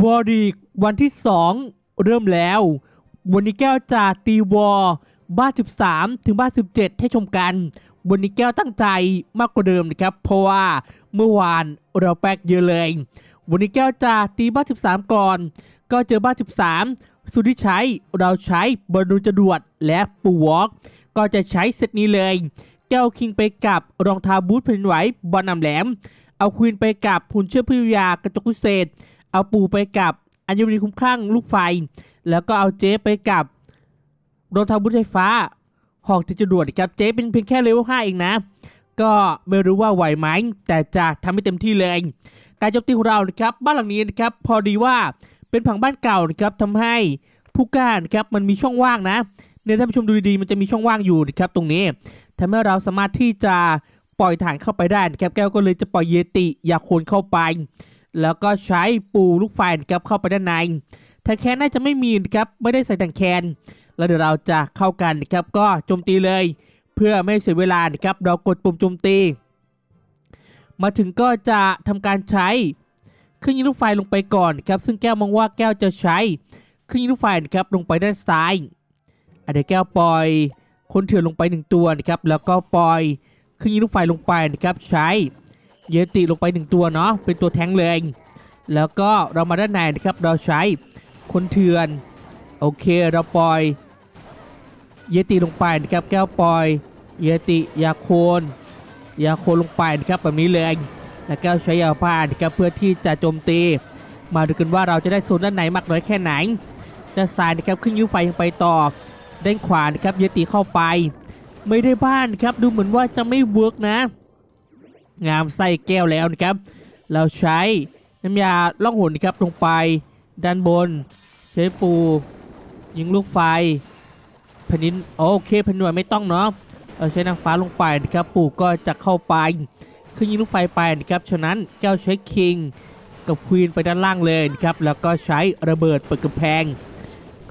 วอริกวันที่ 2 เริ่มแล้ว วันนี้แก้วจะตีวอร์บ้าน 13 ถึงบ้าน 17 ให้ชมกัน วันนี้แก้วตั้งใจมากกว่าเดิมนะครับ เพราะว่าเมื่อวานเราแป๊กเยอะเลย วันนี้แก้วจะตีบ้าน 13 ก่อน ก็เจอบ้าน 13 สุดที่ใช้เราใช้บอลลูจรวดและปูวอกก็จะใช้เซตนี้เลย แก้วคิงไปกับรองเท้าบูทแผ่นดินไหวบอลนำแหลม เอาควีนไปกับหุ่นเชื่อพิยากระจกพิเศษ เอาปูไปกับอัญมณีคุ้มข้างลูกไฟ แล้วก็เอาเจ๊ไปกับรองเท้าบูทไฟฟ้าหอกที่จรวดครับเจ๊เป็นเพียงแค่เลเวล5เองนะ ก็ไม่รู้ว่าไหวไหมแต่จะทำให้เต็มที่เลย การโจมตีของเรานะครับบ้านหลังนี้นะครับพอดีว่าเป็นผังบ้านเก่านะครับทำให้ผู้ก้านะครับมันมีช่องว่างนะเนี่ยท่านผู้ชมดูดีๆมันจะมีช่องว่างอยู่นะครับตรงนี้ทำให้เราสามารถที่จะปล่อยฐานเข้าไปได้นะครับแก้วก็เลยจะปล่อยเยติยาโคนเข้าไป แล้วก็ใช้ปูลูกไฟนะครับเข้าไปด้านในทางแคนน่าจะไม่มีนะครับไม่ได้ใส่ทางแคนแล้วเดี๋ยวเราจะเข้ากันนะครับก็โจมตีเลย เพื่อไม่เสียเวลานะครับเรากดปุ่มโจมตี มาถึงก็จะทำการใช้เครื่องยิงลูกไฟลงไปก่อนครับซึ่งแก้วมองว่าแก้วจะใช้เครื่องยิงลูกไฟนะครับลงไปด้านซ้ายอเดี๋ยวแก้วปล่อยคนเถื่อนลงไปหนึ่งตัวนะครับแล้วก็ปล่อยเครื่องยิงลูกไฟลงไปนะครับใช้ เยติลงไปหนึ่งตัวเนาะเป็นตัวแทงเลย แล้วก็เรามาด้านในนะครับเราใช้คนเถื่อน โอเคเราปล่อย เยติลงไปนะครับแก้วปล่อย เยติยาโคนยาโคนลงไปนะครับแบบนี้เลยแล้วก้วใช้ยาผ้านะครับเพื่อที่จะโจมตี มาดูกันว่าเราจะได้โซนด้านไหนมากน้อยแค่ไหนด้านซ้ายนะครับขึ้นยิ้วไฟยังไปต่อด้านขวานะครับเยติเข้าไป ไม่ได้บ้านครับดูเหมือนว่าจะไม่เวิร์กนะ งามใส่แก้วแล้วนะครับ เราใช้น้ำยาล่องหนนะครับลงไปด้านบน ใช้ปู ยิงลูกไฟแผ่นินโอเคแผ่นดินไหวไม่ต้องเนาะเราใช้นางฟ้าลงไปนะครับปูก็จะเข้าไปคือยิงลูกไฟไปนะครับฉะนั้นแก้วใช้คิงกับควีนไปด้านล่างเลยนะครับแล้วก็ใช้ระเบิดเปิดกำแพง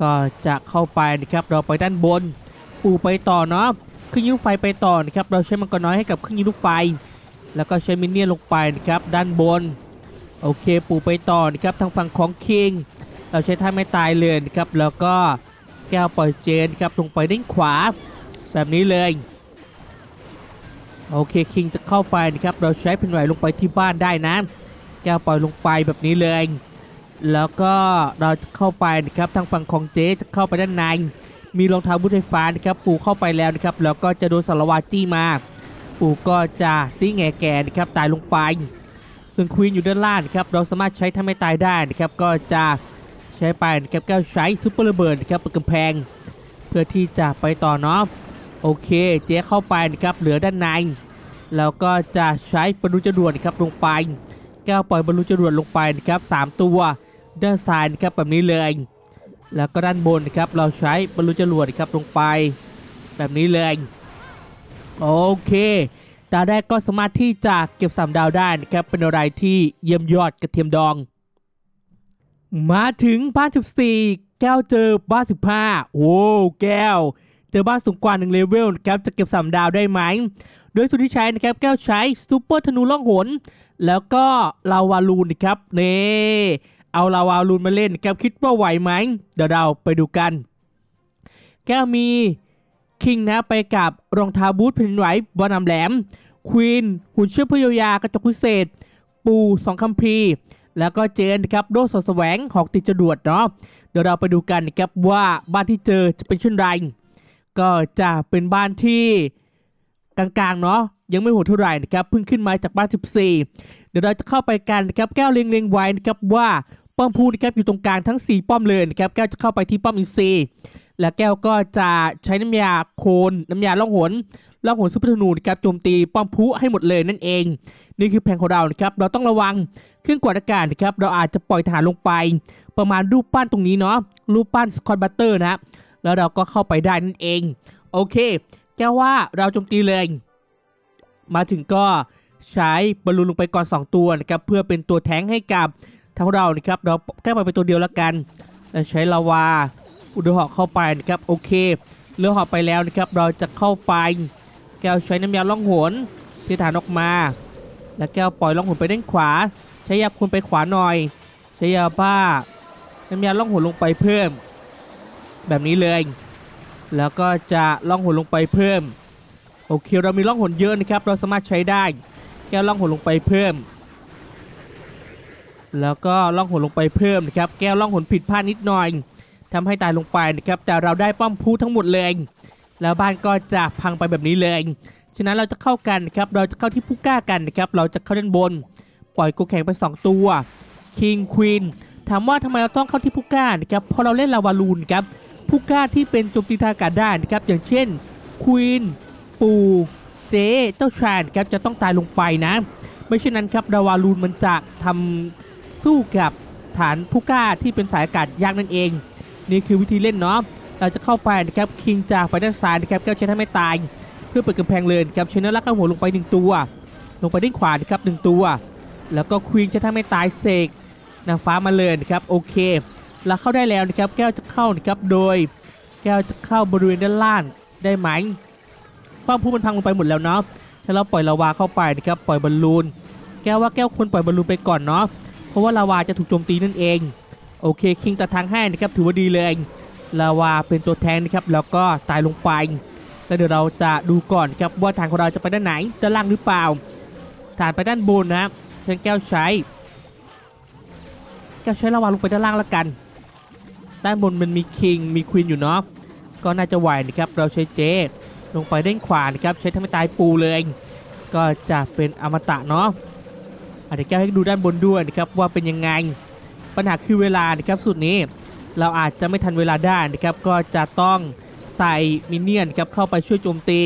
ก็จะเข้าไปนะครับเราไปด้านบน ปูไปต่อเนาะเครื่องยิงลูกไฟไปต่อนะครับเราใช้มังกรน้อยให้กับเครื่องยิงลูกไฟ แล้วก็ใช้มินเนี่ยลงไปนะครับด้านบน โอเคปูไปต่อนะครับทางฝั่งของคิง เราใช้ท่าไม่ตายเลยนะครับแล้วก็แก้วปล่อยเจนครับลงไปด้านขวา แบบนี้เลยโอเคคิงจะเข้าไปนะครับเราใช้เพนไหวลงไปที่บ้านได้นะแก้วปล่อยลงไปแบบนี้เลย แล้วก็เราจะเข้าไปนะครับทางฝั่งของเจจะเข้าไปด้านในมีรองเท้าบูทไฟฟ้านะครับปูเข้าไปแล้วนะครับแล้วก็จะโดนสารวาจี้มา ปูก็จะซิงแงแกนะครับตายลงไป ส่วนควีนอยู่ด้านล่างครับเราสามารถใช้ถ้าไม่ตายได้นะครับก็จะใช้ไปนะครับแก้วใช้ซุปเปอร์ระเบิดนะครับเปิดกำแพง เพื่อที่จะไปต่อเนาะโอเคเจ๊เข้าไปนะครับเหลือด้านในแล้วก็จะใช้บรรลุจรวดนะครับลงไป แก้วปล่อยบรรลุจรวดลงไปนะครับสามตัวด้านซ้ายนะครับแบบนี้เลย แล้วก็ด้านบนนะครับเราใช้บรรลุจรวดนะครับลงไป แบบนี้เลย โอเคดาวแรกก็สามารถที่จะเก็บสามดาวได้นะครับ เป็นอะไรที่เยี่ยมยอดกระเทียมดอง มาถึงบ้าน 14 แก้วเจอบ้าน 15 โอ้แก้ว เจอบ้านสูงกว่า1เลเวลนะครับ จะเก็บ 3 ดาวได้ไหม โดยสุดที่ใช้นะครับ แก้วใช้ซูเปอร์ธนูล่องหน แล้วก็ลาวาลูนนะครับเน่เอาลาวาลูนมาเล่นนะครับคิดว่าไหวไหมเดี๋ยวเราไปดูกัน แก้วมี คิงนะไปกับรองเท้าบูทแผ่นไหวบอลนำแหลมควีนหุ่นเชื่อพยายากระจกพิเศษ ปูสองคัมภีร์แล้วก็เจนนะครับโดสอดแสวงหอกติดจรวดเนาะเดี๋ยวเราไปดูกันนะครับว่าบ้านที่เจอจะเป็นเช่นไร ก็จะเป็นบ้านที่กลางๆเนาะยังไม่โหดเท่าไหร่นะครับเพิ่งขึ้นมาจากบ้าน 14 เดี๋ยวเราจะเข้าไปกันนะครับแก้วเล็งๆไว้นะครับว่าป้อมพูนะครับอยู่ตรงกลางทั้ง 4 ป้อมเลยนะครับแก้วจะเข้าไปที่ป้อมอินซี และแก้วก็จะใช้น้ำยาโคนน้ำยาล่องหนล่องหนซุปเปอร์ธนูนะครับโจมตีป้อมพุให้หมดเลยนั่นเอง นี่คือแผนของเรานะครับเราต้องระวังเครื่องกวาดอากาศนะครับเราอาจจะปล่อยฐานลงไป ประมาณรูปปั้นตรงนี้เนาะรูปปั้นสกอตบัตเตอร์นะแล้วเราก็เข้าไปได้นั่นเอง โอเค แก้วว่าเราโจมตีเลย มาถึงก็ใช้บอลลูนลงไปก่อน 2 ตัวนะครับเพื่อเป็นตัวแทงให้กับทั้งเรานะครับเราแก้ไปเป็นตัวเดียวแล้วกันใช้ลาวา อุดหอกเข้าไปนะครับโอเคเลือหอกไปแล้วนะครับเราจะเข้าไป แก้วใช้น้ำยาล่องหนที่ฐานออกมา แล้วแก้วปล่อยล่องหนไปด้านขวา ใช้ยาคุณไปขวาหน่อย ใช้ยาบ้า น้ำยาล่องหนลงไปเพิ่ม แบบนี้เลย แล้วก็จะล่องหนลงไปเพิ่มโอเคเรามีล่องหนเยอะนะครับเราสามารถใช้ได้ แก้วล่องหนลงไปเพิ่ม แล้วก็ล่องหนลงไปเพิ่มนะครับแก้วล่องหนผิดพลาดนิดหน่อย ทำให้ตายลงไปนะครับแต่เราได้ป้อมพูทั้งหมดเลยแล้วบ้านก็จะพังไปแบบนี้เลยฉะนั้นเราจะเข้ากันนะครับเราจะเข้าที่ผู้กล้ากันนะครับเราจะเข้าด้านบน ปล่อยกูแข่งไป 2 ตัว King Queen ถามว่าทำไมเราต้องเข้าที่ผู้กล้านะครับเพราะเราเล่นลาวาลูนครับผู้กล้าที่เป็นโจมตีทางอากาศได้นะครับอย่างเช่น Queen ปูเจเจ้าชานครับจะต้องตายลงไปนะ ไม่เช่นนั้นครับลาวาลูนมันจะทำสู้กับฐานผู้กล้าที่เป็นสายอากาศยากนั่นเอง นี่คือวิธีเล่นเนาะเราจะเข้าไปนะครับคิงจากไปด้านซ้ายนะครับแก้วใช้ถ้ไม่ตายเพื่อเปิดกำแพงเลยนะครับเชนเนอร์ลักข้าหัวลงไปหนึ่งตัว ลงไปด้านขวานะครับหนึ่งตัว แล้วก็ควีนใช้ถ้าไม่ตายเสกนางฟ้ามาเลยนะครับโอเคเราเข้าได้แล้วนะครับแก้วจะเข้านะครับโดย แก้วจะเข้าบริเวณด้านล่างได้ไหมป้อมผู้มันพังลงไปหมดแล้วเนาะถ้าเราปล่อยลาวาเข้าไปนะครับปล่อยบอลลูน แก้วว่าแก้วควรปล่อยบอลลูนไปก่อนเนาะเพราะว่าลาวาจะถูกโจมตีนั่นเอง โอเคคิงตัดทางให้นะครับถือว่าดีเลยลาวาเป็นตัวแทนนะครับแล้วก็ตายลงไปแล้วเดี๋ยวเราจะดูก่อนครับว่าฐานของเราจะไปด้านไหนด้านล่างหรือเปล่าฐานไปด้านบนนะครับเช่นแก้วใช้ แก้วใช้ลาวาลงไปด้านล่างแล้วกัน ด้านบนมันมีคิงมีควีนอยู่เนาะก็น่าจะไหวนะครับเราใช้เจลงไปด้านขวานะครับใช้ทำให้ตายปูเลย ก็จะเป็นอมตะเนาะอาจจะแก้วให้ดูด้านบนด้วยนะครับว่าเป็นยังไง ปัญหาคือเวลานะครับสุดนี้ เราอาจจะไม่ทันเวลาได้นะครับก็จะต้องใส่มินเนี่ยนครับเข้าไปช่วยโจมตี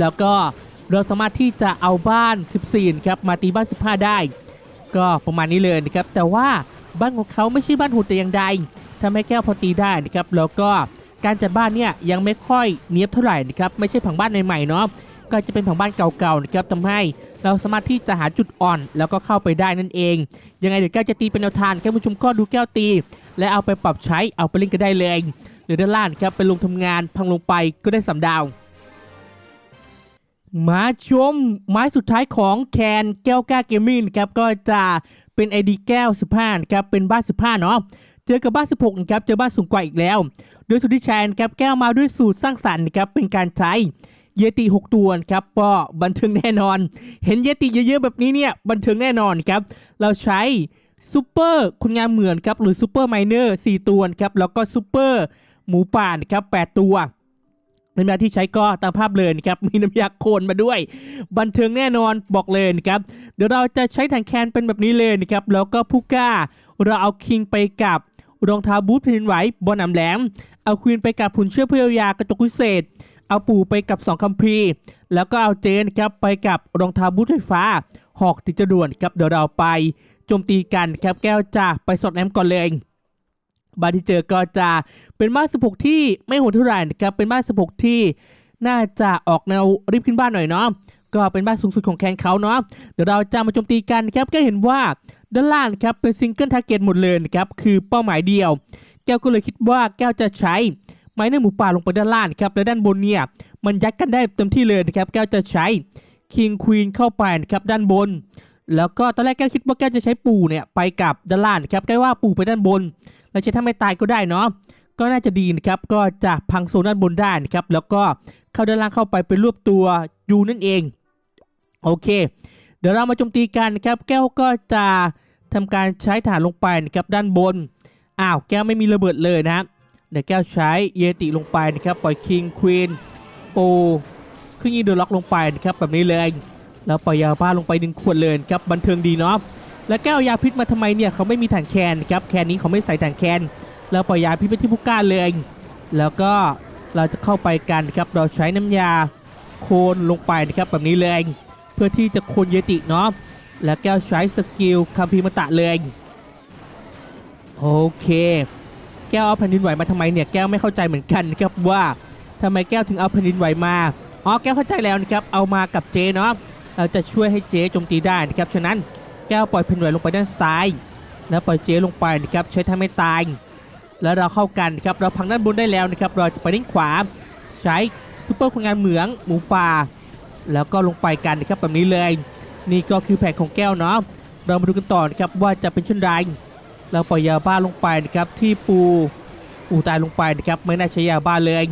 แล้วก็เราสามารถที่จะเอาบ้าน 14ครับมาตีบ้าน 15 ได้ ก็ประมาณนี้เลยนะครับแต่ว่าบ้านของเขาไม่ใช่บ้านหุ่นแต่อย่างใดทำให้แก้วพอตีได้นะครับแล้วก็การจัดบ้านเนี่ยยังไม่ค่อยเนียบเท่าไหร่นะครับไม่ใช่ผังบ้านใหม่ๆเนาะก็จะเป็นผังบ้านเก่าๆนะครับทำให้ เราสามารถที่จะหาจุดอ่อน แล้วก็เข้าไปได้นั่นเอง ยังไงเดี๋ยวแก้วจะตีเป็นแนวทางแค่ผู้ชมก็ดูแก้วตี และเอาไปปรับใช้เอาไปเล่นก็ได้เลยหรือด้านล่างครับไปลงทำงานพังลงไปก็ได้สาดาวมาชมไม้สุดท้ายของแคนแก้วก้าเกมมิ่งนครับก็จะเป็น ID แก้ว 15ครับเป็นบ้าน 15 เนาะเจอกับบ้าน 16ครับเจอบ้านสูงกว่าอีกแล้ว โดยสุดที่แชนครับแก้วมาด้วยสูตรสร้างสรรค์นะครับเป็นการใช้ เยติ 6 ตัวครับก็บันเทิงแน่นอน เห็นเยติเยอะๆแบบนี้เนี่ยบันเทิงแน่นอนครับ เราใช้ซูเปอร์คุณงามเหมือนครับหรือซูเปอร์ไมเนอร์4ตัวครับแล้วก็ซูเปอร์หมูป่านครับ8ตัวน้ำยาที่ใช้ก็ตามภาพเลยนะครับ มีน้ำยาโคนมาด้วย บันเทิงแน่นอนบอกเลยนะครับ เดี๋ยวเราจะใช้ถังแคนเป็นแบบนี้เลยนะครับ แล้วก็ผู้กล้า เราเอาคิงไปกับรองเท้าบูทแผ่นดินไหวบนหนำแหลม เอาควีนไปกับผุนเชื่อเพื่อยากระจกวิเศษ เอาปู่ไปกับสองคัมภีร์ แล้วก็เอาเจนครับไปกับรองเท้าบูทไฟฟ้า หอกติดจรวดครับเดี๋ยวเราไปโจมตีกันครับแก้วจะไปสอดแนมก่อนเลยบ้านที่เจอก็จะเป็นบ้าน16 ที่ไม่โหดเท่าไหร่นะครับเป็นบ้าน16 ที่น่าจะออกแนวรีบขึ้นบ้านหน่อยเนาะก็เป็นบ้านสูงสุดของแคนเขาเนาะเดี๋ยวเราจะมาโจมตีกันครับก็เห็นว่าด้านล่างนครับเป็นซิงเกิลทาร์เก็ตหมดเลยนะครับคือเป้าหมายเดียว แก้วก็เลยคิดว่าแก้วจะใช้ ไม้เนื้อหมูป่าลงไปด้านล่างครับและด้านบนเนี่ยมันยัดกันได้เต็มที่เลยนะครับแก้วจะใช้คิงควีนเข้าไปนะครับด้านบน แล้วก็ตอนแรกแก้วคิดว่าแก้วจะใช้ปู่เนี่ยไปกับด้านล่างนะครับแก้วว่าปู่ไปด้านบน แล้วใช้ถ้าไม่ตายก็ได้เนาะก็น่าจะดีนะครับก็จะพังโซนด้านบนได้นะครับแล้วก็เข้าด้านล่างเข้าไปเป็นรวบตัวยูนั่นเองโอเค เดี๋ยวเรามาโจมตีกันนะครับแก้วก็จะทำการใช้ฐานลงไปนะครับด้านบนอ้าวแก้วไม่มีระเบิดเลยนะ เดี๋ยวแก้วใช้เยติลงไปนะครับปล่อยคิงควีนโปขึ้นยิงเดอะล็อกลงไปนะครับแบบนี้เลยแล้วปล่อยยาบ้าลงไปหนึ่งขวดเลยครับบันเทิงดีเนาะแล้วแก้วยาพิษมาทำไมเนี่ยเขาไม่มีถังแคนนะครับแคนนี้เขาไม่ใส่ถังแคนแล้วปล่อยยาพิษไปที่ผู้ก้าเลยแล้วก็เราจะเข้าไปกันครับเราใช้น้ำยาโคนลงไปนะครับแบบนี้เลยเพื่อที่จะโคนเยติเนาะแล้วแก้วใช้สกิลคัมภีร์มตะเลยโอเค แก้วเอาแผ่นดินไหวมาทำไมเนี่ยแก้วไม่เข้าใจเหมือนกันนะครับว่าทำไมแก้วถึงเอาแผ่นดินไหวมาอ๋อแก้วเข้าใจแล้วนะครับเอามากับเจเนาะเราจะช่วยให้เจโจมตีได้นะครับฉะนั้นแก้วปล่อยแผ่นดินไหวลงไปด้านซ้าย แล้วปล่อยเจลงไปนะครับใช้ทำให้ตาย แล้วเราเข้ากันนะครับเราพังด้านบนได้แล้วนะครับเราจะไปด้านขวาใช้ซูเปอร์คนงานเหมืองหมูป่าแล้วก็ลงไปกันนะครับแบบนี้เลย นี่ก็คือแผนของแก้วเนาะเรามาดูกันต่อนะครับว่าจะเป็นเช่นไร เราปล่อยยาบ้าลงไปนะครับที่ปูปูตายลงไปนะครับไม่น่าใช้ยาบ้าเลย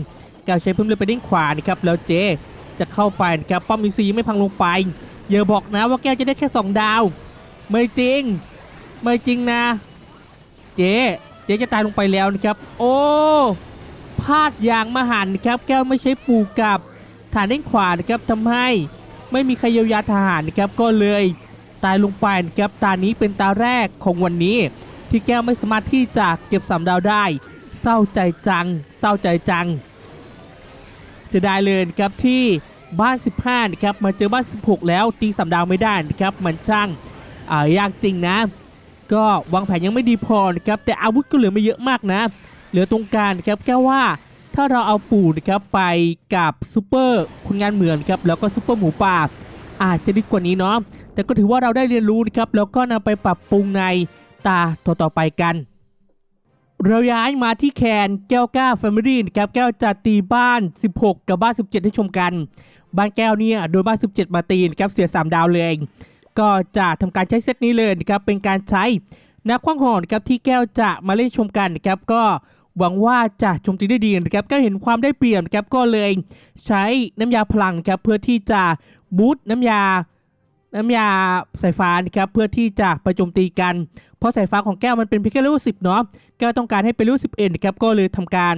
แก้วใช้เพิ่มเลยไปด้านขวานะครับแล้วเจจะเข้าไปนะครับป้อมมีซีไม่พังลงไปอย่าบอกนะว่าแก้วจะได้แค่สองดาว ไม่จริง ไม่จริงนะ เจเจจะตายลงไปแล้วนะครับ โอ้พลาดอย่างมหันต์นะครับ แก้วไม่ใช้ปูกับฐานด้านขวานะครับทำให้ไม่มีใครเยียวยาทหารนะครับก็เลยตายลงไปนะครับตานี้เป็นตาแรกของวันนี้ ที่แก้วไม่สามารถที่จะเก็บสามดาวได้ เศร้าใจจัง เศร้าใจจังเสียดายเลยนครับที่บ้าน 15นะครับมาเจอบ้าน 16 แล้วตีสามดาวไม่ได้นะครับมันช่างายากจริงนะ ก็วางแผนยังไม่ดีพอนะครับแต่อาวุธก็เหลือไม่เยอะมากนะ เหลือตรงกลารนะครับแค่ว่าถ้าเราเอาปู่นะครับไปกับซูเปอร์คนงานเหมือนครับแล้วก็ซูเปอร์หมูป่าอาจจะดีกว่านี้เนาะแต่ก็ถือว่าเราได้เรียนรู้นะครับแล้วก็นำไปปรับปรุงใน ตาต่อๆไปกัน เราย้ายมาที่แคนแก้วก้าแฟมิลี่นะครับแก้วจะตีบ้าน 16 กับบ้าน 17 ให้ชมกัน บ้านแก้วเนี่ยโดยบ้าน 17 มาตีนะครับเสีย 3 ดาวเลย ก็จะทำการใช้เซตนี้เลยนะครับเป็นการใช้นักคว้างหอนครับที่แก้วจะมาเล่นชมกันนะครับก็หวังว่าจะโจมตีได้ดีนะครับก้วเห็นความได้เปรียบนะครับก็เลยใช้น้ำยาพลังนะครับเพื่อที่จะบูตน้ำยา น้ำยาสายฟ้านะครับเพื่อที่จะไปโจมตีกัน เพราะสายฟ้าของแก้วมันเป็นเพียงแค่เลเวลสิบเนาะแก้วต้องการให้เป็นเลเวลสิบเอ็ดนะครับก็เลยทำการ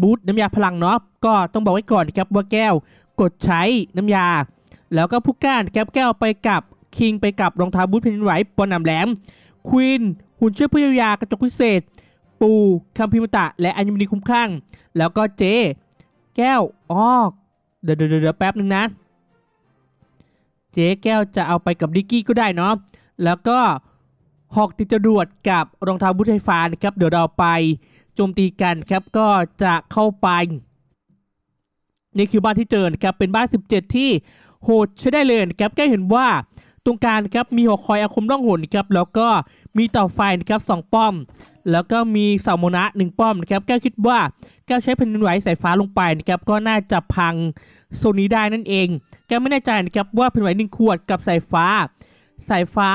บูตน้ำยาพลังเนาะก็ต้องบอกไว้ก่อนนะครับว่าแก้วกดใช้น้ำยา แล้วก็ผู้ก้านครับแก้วไปกับคิงไปกับรองเท้าบูทเพนไหวปอนนำแหลมควีนหุ่นเชื่อผู้เยียวยากระจกพิเศษ ปูคัมพิมตะ และอัญมณีคุ้มข้าง แล้วก็เจ แก้วอ้อเดี๋ยวเดี๋ยวเดี๋ยวแป๊บหนึ่งนะ เจ๊แก้วจะเอาไปกับดิกกี้ก็ได้เนาะแล้วก็หอกติดจรวดกับรองเท้าบูทไฟฟ้านะครับเดี๋ยวเราไปโจมตีกันครับก็จะเข้าไป นี่คือบ้านที่เจอนะครับเป็นบ้าน 17 ที่โหดใช้ได้เลยนะครับแก้เห็นว่าตรงกลารครับมีหอคอยอาคมร่องหนนครับแล้วก็มีเต่อไฟนะครับสองป้อม แล้วก็มีเสาโมนะหนึ่งป้อมนะครับแก้วคิดว่าแก้วใช้แผ่นดินไหวสายฟ้าลงไปนะครับก็น่าจะพัง โซนี้ได้นั่นเอง แกไม่แน่ใจนะครับว่าแผ่นไหวหนึ่งขวดกับสายฟ้า สายฟ้า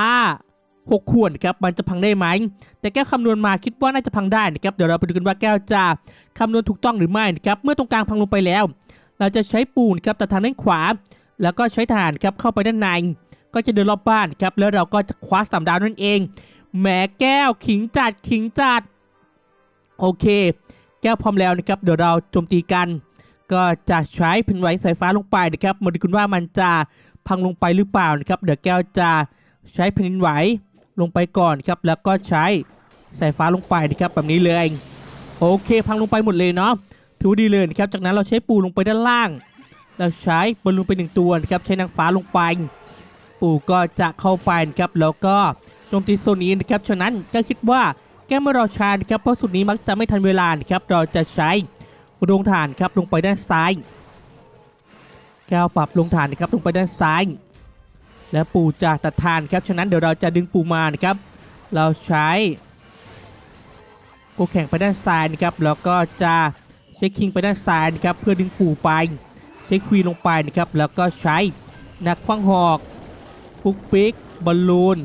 หกขวดครับมันจะพังได้ไหม แต่แก้วคำนวณมาคิดว่าน่าจะพังได้นะครับ เดี๋ยวเราไปดูกันว่าแก้วจะคำนวณถูกต้องหรือไม่นะครับ เมื่อตรงกลางพังลงไปแล้ว เราจะใช้ปูนครับแต่ทางด้านขวา แล้วก็ใช้ฐานครับเข้าไปด้านใน ก็จะเดินรอบบ้านครับ แล้วเราก็จะคว้าสามดาวนั่นเอง แหมแก้วขิงจัดขิงจัด โอเค แก้วพร้อมแล้วนะครับ เดี๋ยวเราโจมตีกัน ก็จะใช้แผ่นไหวสายฟ้าลงไปนะครับมาดูกันว่ามันจะพังลงไปหรือเปล่านะครับ เดี๋ยวแก้วจะใช้แผ่นดินไหวลงไปก่อนครับแล้วก็ใช้สายฟ้าลงไปนะครับแบบนี้เลยโอเค พังลงไปหมดเลยเนาะถือว่าดีเลยนะครับจากนั้นเราใช้ปูลงไปด้านล่าง เราใช้บอลลูนไปหนึ่งตัวนะครับใช้นางฟ้าลงไป ปูก็จะเข้าไปนะครับแล้วก็โจมตีโซนนี้นะครับฉะนั้นก็คิดว่าแก้ไม่รอช้านะครับเพราะสุดนี้มักจะไม่ทันเวลานะครับเราจะใช้ โรงฐานครับลงไปด้านซ้าย แก้วปรับลงฐานนะครับลงไปด้านซ้าย และปูจะตัดทานครับฉะนั้นเดี๋ยวเราจะดึงปูมานะครับ เราใช้กูแข่งไปด้านซ้ายนะครับแล้วก็จะใช้คิงไปด้านซ้ายนะครับเพื่อดึงปูไปใช้ควีนลงไปนะครับแล้วก็ใช้นักคว้างหอกฟุกปิกบอลลูน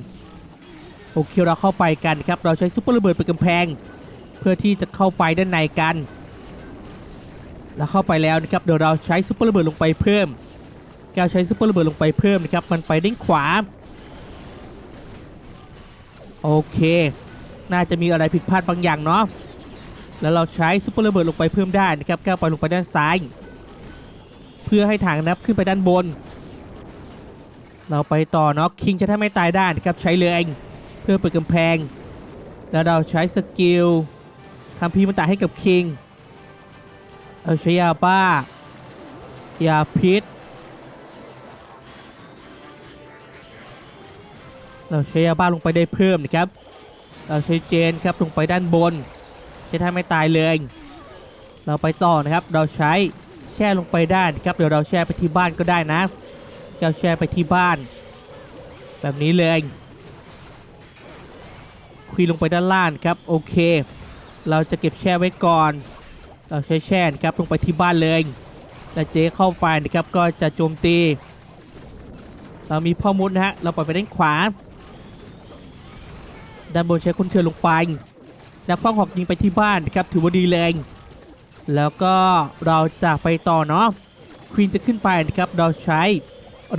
โอเคเราเข้าไปกันครับเราใช้ซุปเปอร์ระเบิดเป็นกำแพง เพื่อที่จะเข้าไปด้านในกัน แล้วเข้าไปแล้วนะครับเดี๋ยวเราใช้ซุปเปอร์ระเบิดลงไปเพิ่มแก้วใช้ซุปเปอร์ระเบิดลงไปเพิ่มนะครับมันไปด้านขวาโอเค น่าจะมีอะไรผิดพลาดบางอย่างเนาะแล้วเราใช้ซุปเปอร์ระเบิดลงไปเพิ่มได้นะครับแก้วไปลงไปด้านซ้าย เพื่อให้ถังนับขึ้นไปด้านบน เราไปต่อเนาะคิงจะถ้าไม่ตายได้นะครับใช้เลยเพื่อเปิดกำแพง แล้วเราใช้สกิลคัมภีร์มันตาให้กับคิง เอาใช้ยาบ้ายาพิษ เราใช้ยาบ้าลงไปได้เพิ่มนะครับ เราใช้เจนครับลงไปด้านบน จะทำไม่ตายเลย เราไปต่อนะครับ เราใช้แช่ลงไปได้นครับ เดี๋ยวเราแช่ไปที่บ้านก็ได้นะเราแช่ไปที่บ้าน แบบนี้เลยคุยลงไปด้านล่างครับ โอเค เราจะเก็บแช่ไว้ก่อน เราใช้แช่นครับลงไปที่บ้านเลยแล้วเจ๊เข้าไปนะครับก็จะโจมตี เรามีพ่อมุดนะฮะเราปล่อยไปด้านขวา ด้านบนใช้คนเชิญลงไปแล้วคว้างหอกยิงไปที่บ้านนะครับถือว่าดีแรงแล้วก็เราจะไปต่อเนาะควีนจะขึ้นไปนะครับเราใช้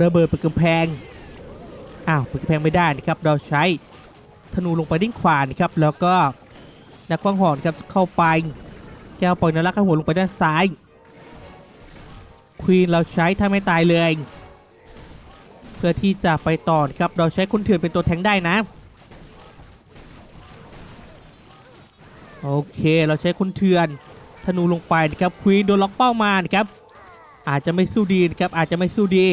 ระเบิดปิดกำแพงอ้าวปิดกำแพงไม่ได้นะครับเราใช้ธนูลงไปด้านขวานะครับแล้วก็นักคว้างหอกครับเข้าไป แก้วปล่อยนรักข้าหัวลงไปด้านซ้าย ควีนเราใช้ถ้าไม่ตายเลย เพื่อที่จะไปต่อครับ เราใช้คนเถื่อนเป็นตัวแทงได้นะ โอเค เราใช้คนเถื่อนธนูลงไปนะครับ ควีนโดนล็อกเป้ามานะครับ อาจจะไม่สู้ดีนะครับ อาจจะไม่สู้ดี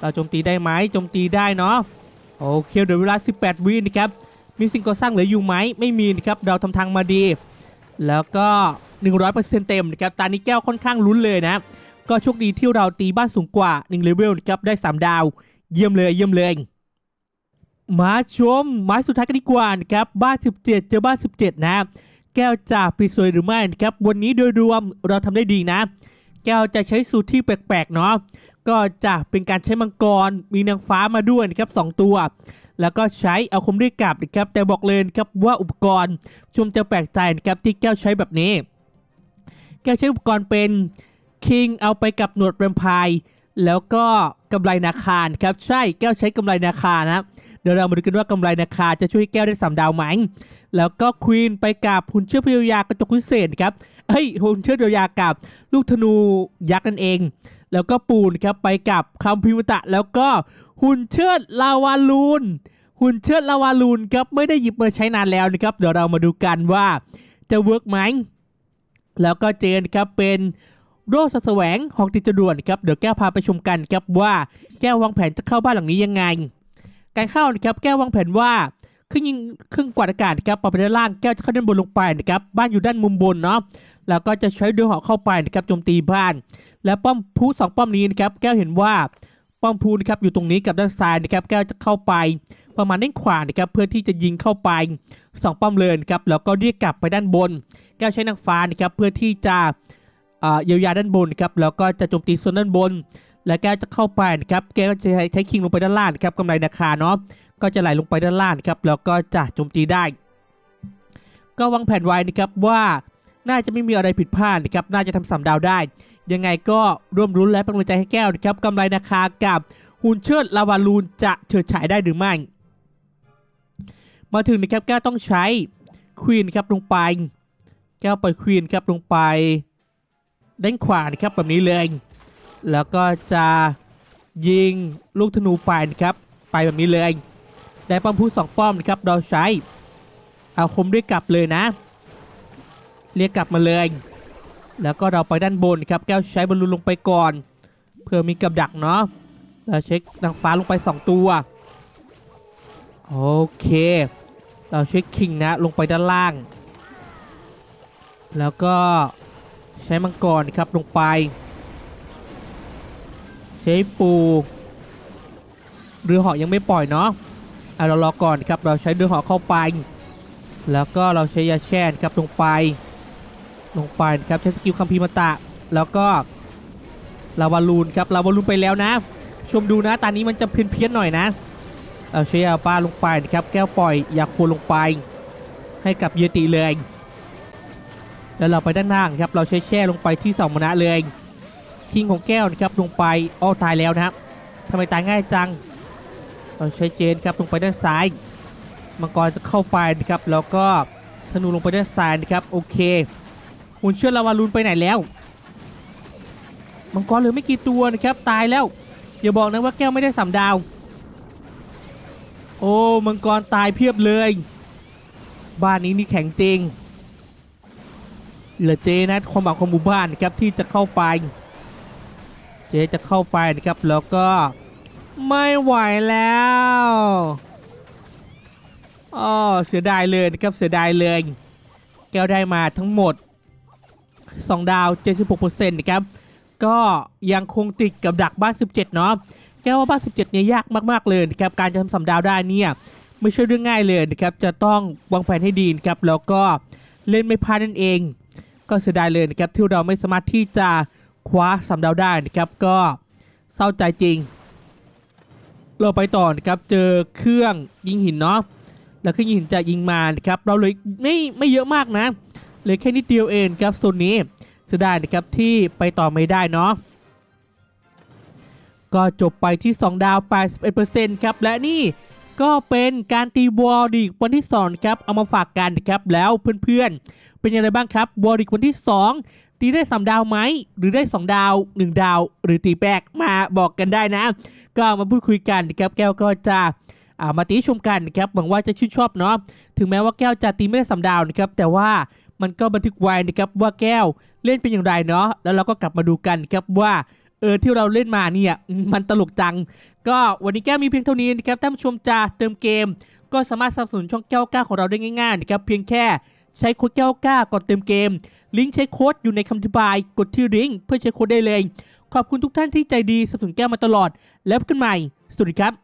เราโจมตีได้ไหมโจมตีได้เนาะ โอเคเดี๋ยวเวลา 18 วินะครับ มีสิ่งก่อสร้างเหลืออยู่ไหม ไม่มีนะครับ เราทำทางมาดี แล้วก็ 100%เต็มนะครับตอนนี้แก้วค่อนข้างลุ้นเลยนะก็โชคดีที่เราตีบ้านสูงกว่า1เลเวลนะครับได้ 3 ดาว เยี่ยมเลยเยี่ยมเลยมาชมไม้สุดท้ายกันดีกว่านะครับบ้าน 17 เจอบ้าน 17 นะ แก้วจะปิดสวยหรือไม่นะครับวันนี้โดยรวมเราทำได้ดีนะ แก้วจะใช้สูตรที่แปลกๆเนาะก็จะเป็นการใช้มังกรมีนางฟ้ามาด้วยนะครับสองตัว แล้วก็ใช้เอาคมด้วยกาบนะครับแต่บอกเลยนะครับว่าอุปกรณ์ชมจะแปลกใจนะครับที่แก้วใช้แบบนี้ แก้วใช้อุปกรณ์เป็นคิงเอาไปกับหนวดแวมไพร์แล้วก็กำไรนาคานะครับใช่แก้วใช้กำไรนาคานะเดี๋ยวเรามาดูกันว่ากำไรนาคาจะช่วยแก้วได้สามดาวไหม แล้วก็ควีนไปกับหุ่นเชือกพยายากระจกวิเศษครับ เฮ้ยหุ่นเชือกพยายากับลูกธนูยักษ์นั่นเอง แล้วก็ปูนครับไปกับคำพิมตะ แล้วก็หุ่นเชือดลาวาลูน หุ่นเชือดลาวาลูนครับไม่ได้หยิบมาใช้นานแล้วนะครับ เดี๋ยวเรามาดูกันว่าจะเวิร์กไหม แล้วก็เจนครับเป็นโรสแสวงหอกติดจรวดครับเดี๋ยวแก้วพาไปชมกันครับว่าแก้ววางแผนจะเข้าบ้านหลังนี้ยังไง การเข้านะครับแก้ววางแผนว่าเครื่องยิงเครื่องกวาดอากาศครับปรับไปด้านล่างแก้วจะเข้าด้านบนลงไปนะครับบ้านอยู่ด้านมุมบนเนาะแล้วก็จะใช้เรือหาะเข้าไปนะครับโจมตีบ้าน และป้อมพูสองป้อมนี้นะครับแก้วเห็นว่าป้อมพูนะครับอยู่ตรงนี้กับด้านซ้ายนะครับแก้วจะเข้าไป ประมาณด้านขวานะครับเพื่อที่จะยิงเข้าไปสองป้อมเลยนะครับแล้วก็เรียกกลับไปด้านบน ก้วใช้นางฟ้านะครับเพื่อที่จะเยียวยาด้านบนครับแล้วก็จะโจมตีโซนด้านบน และแก้วจะเข้าไปนะครับแก้วก็จะใช้คิงลงไปด้านล่างครับกำไรนาคาเนาะก็จะไหลลงไปด้านล่างครับแล้วก็จะโจมตีได้ ก็วางแผนไว้นะครับว่าน่าจะไม่มีอะไรผิดพลาดนะครับน่าจะทำสามดาวได้ ยังไงก็ร่วมรุ้นและเป็นกำลังใจให้แก้วนะครับกำไรนาคากับหุ่นเชิดลาวาลูนจะเฉิดฉายได้หรือไม่ มาถึงนะครับแก้วต้องใช้ควีนครับลงไป แก้วปล่อยควีนครับลงไปด้านขวานะครับแบบนี้เลยแล้วก็จะยิงลูกธนูไปนะครับไปแบบนี้เลยได้ป้อมพูสองป้อมนะครับเราใช้เอาคมด้วยกลับเลยนะ เรียกกลับมาเลย แล้วก็เราไปด้านบนครับแก้วใช้บอลลูนลงไปก่อน เพื่อมีกับดักเนาะเราเช็คนางฟ้าลงไป 2 ตัวโอเค เราเช็คคิงนะลงไปด้านล่าง แล้วก็ใช้มังกรครับลงไป ใช้ปูเรือหาะยังไม่ปล่อยเนาะเอาเรารอก่อนครับเราใช้เรือหาะเข้าไป แล้วก็เราใช้ยาแช่นครับลงไป ลงไปครับใช้สกิลคัมพีมาตะ แล้วก็ลาวาลูนครับลาวาลูนไปแล้วนะ ชมดูนะตอนนี้มันจะเพี้ยนๆหน่อยนะเราใช้ยาป้าลงไปนะครับแก้วปล่อยยาโคลงไป ให้กับเยติเลย แล้วเราไปด้านล่างครับเราใช้แช่ลงไปที่สองมนะเลยคิงของแก้วนะครับลงไปอ้อตายแล้วนะครับทำไมตายง่ายจัง เราใช้เจนครับลงไปด้านซ้าย มังกรจะเข้าไปนะครับแล้วก็ธนูลงไปด้านซ้ายนะครับโอเคหุ่นเชือดลาวาลูนไปไหนแล้วมังกรเหลือไม่กี่ตัวนะครับตายแล้วอย่าบอกนะว่าแก้วไม่ได้สามดาว โอ้มังกรตายเพียบเลย บ้านนี้นี่แข็งจริง เหลือเจนะความหวังของหมู่บ้านนะครับที่จะเข้าไป เจจะเข้าไปนะครับแล้วก็ไม่ไหวแล้วอ๋อเสียดายเลยนะครับเสียดายเลย แก้วได้มาทั้งหมด 2 ดาว 76%นะครับก็ยังคงติดกับดักบ้าน 17 เนาะแก้วว่าบ้าน 17 เนี่ยยากมากๆเลยนะครับการจะทำสำดาวได้เนี่ยไม่ใช่เรื่องง่ายเลยนะครับจะต้องวางแผนให้ดีนะครับแล้วก็ เล่นไม่พลาดนั่นเอง ก็เสียดายเลยนะครับที่เราไม่สามารถที่จะคว้าสำดาวได้นะครับก็เศร้าใจจริง เราไปต่อนะครับเจอเครื่องยิงหินเนาะแล้วก็ยิงจะยิงมานะครับเราเลยไม่ไม่เยอะมากนะเหลยแค่นิดเดียวเองครับโซนนี้เสียดายนะครับที่ไปต่อไม่ได้เนาะก็จบไปที่ 2 ดาว81%ครับและนี่ ก็เป็นการตีวอลดิกวันที่2ครับเอามาฝากกันนะครับแล้วเพื่อนๆ เป็นยังไงบ้างครับวอลดิกวันที่ 2 ตีได้ 3 ดาวไหมหรือได้ 2 ดาว 1 ดาว หรือตีแปกมาบอกกันได้นะ ก็มาพูดคุยกันนะครับแก้วก็จะอ่ามาตีชมกันนะครับหวังว่าจะชื่นชอบเนาะถึงแม้ว่าแก้วจะตีไม่ได้สามดาวนะครับแต่ว่ามันก็บันทึกไว้นะครับว่าแก้วเล่นเป็นอย่างไรเนาะแล้วเราก็กลับมาดูกันครับว่า ออที่เราเล่นมาเนี่ยมันตลกจัง ก็วันนี้แก้วมีเพียงเท่านี้นะครับท่านผู้ชมจะเติมเกม ก็สามารถสนับสนุนช่องแก้วก้าของเราได้ง่ายๆนะครับเพียงแค่ใช้โค้ดแก้วก้าก่อนเติมเกม ลิงก์ใช้โค้ดอยู่ในคำอธิบายกดที่ลิงก์เพื่อใช้โค้ดได้เลย ขอบคุณทุกท่านที่ใจดีสนับสนุนแก้วมาตลอด แล้วพบกันใหม่สวัสดีครับ